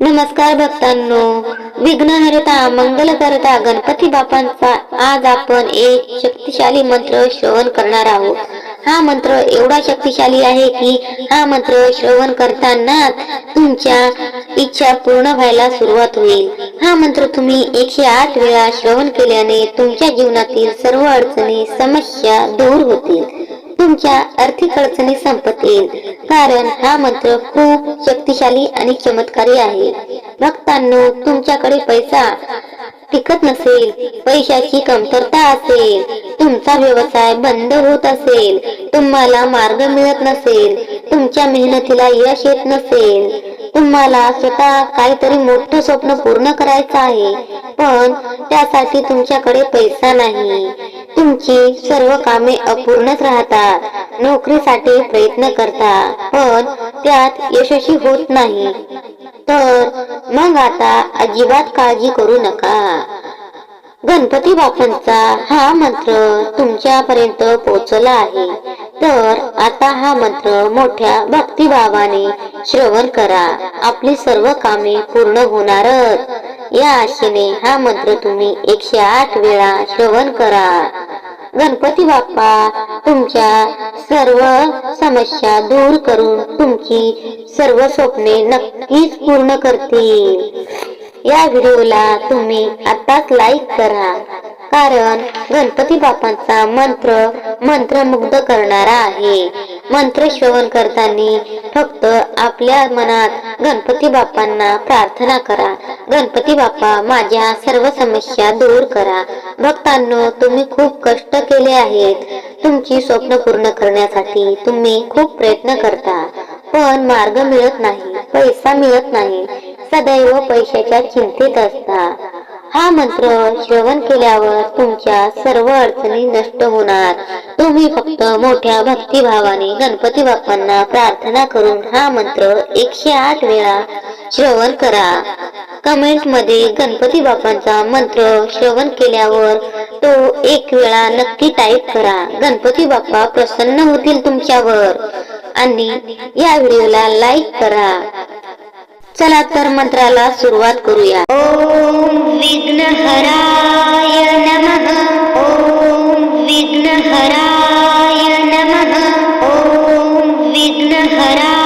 नमस्कार भक्तांनो. विघ्नहरता मंगलकरता गणपती बापांचा आज आपण एक शक्तिशाली मंत्र श्रवण करणार आहोत. हा मंत्र एवढा शक्तिशाली आहे की हा मंत्र श्रवण करताना तुमच्या इच्छा पूर्ण व्हायला सुरुवात होईल. हा मंत्र तुम्ही एकशे आठ वेळा श्रवण केल्याने तुमच्या जीवनातील सर्व अडचणी समस्या दूर होतील. तुमच्या आर्थिक अडचणी संपत येईल. कारण हा मंत्र खूप शक्तिशाली आणि चमत्कारी आहे. भक्तांनो तुमच्याकडे पैसा टिकत नसेल पैशाची कमतरता असेल तुमचा व्यवसाय बंद होत असेल तुम्हाला मार्ग मिळत नसेल तुमच्या मेहनतीला यश येत नसेल तुम्हाला स्वतः काहीतरी मोठं स्वप्न पूर्ण करायचं आहे. पण त्यासाठी तुमच्याकडे पैसा नाही. तुमची सर्व कामे अपूर्णच राहतात. नोकरीसाठी प्रयत्न करता पण त्यात यशस्वी होत नाही. तर मग आता अजिबात काळजी करू नका. गणपती बाप्पांचा हा मंत्र तुमच्यापर्यंत पोहोचला आहे. तर आता हा मंत्र मोठ्या भक्तिभावाने श्रवण करा. आपली सर्व कामे पूर्ण होणारच. या आशेने हा मंत्र तुम्ही एकशे आठ वेळा श्रवण करा. गणपती बाप्पा तुमच्या सर्व समस्या दूर करून तुमची सर्व स्वप्ने नक्कीच पूर्ण करतील. या व्हिडिओला तुम्ही आताच लाईक करा. कारण गणपती बाप्पांचा मंत्र मंत्रमुग्ध करणारा आहे. मंत्र श्रवण करताना फक्त आपल्या मनात गणपती बापांना प्रार्थना करा. गणपती बाप्पा माझ्या सर्व समस्या दूर करा. भक्तांनो तुम्ही खूप कष्ट केले आहेत. तुमची स्वप्न पूर्ण करण्यासाठी तुम्ही खूप प्रयत्न करता. पण मार्ग मिळत नाही पैसा मिळत नाही. सदैव पैशाच्या चिंतेत असता. हा मंत्र श्रवण केल्यावर तुमच्या सर्व अडचणी नष्ट होणार. तुम्ही फक्त मोठ्या भक्तिभावाने गणपती बाप्पांना प्रार्थना करून हा मंत्र एकशे आठ वेळा श्रवण करा. कमेंटमध्ये गणपती बाप्पांचा मंत्र श्रवण केल्यावर तो एक वेळा नक्की टाईप करा. गणपती बाप्पा प्रसन्न होतील तुमच्यावर. आणि या व्हिडिओला लाईक करा. चला तर मंत्राला सुरुवात करूया. ओम विघ्नहराय नम. ओम विघ्नहराय नम. ओम विघ्नहराय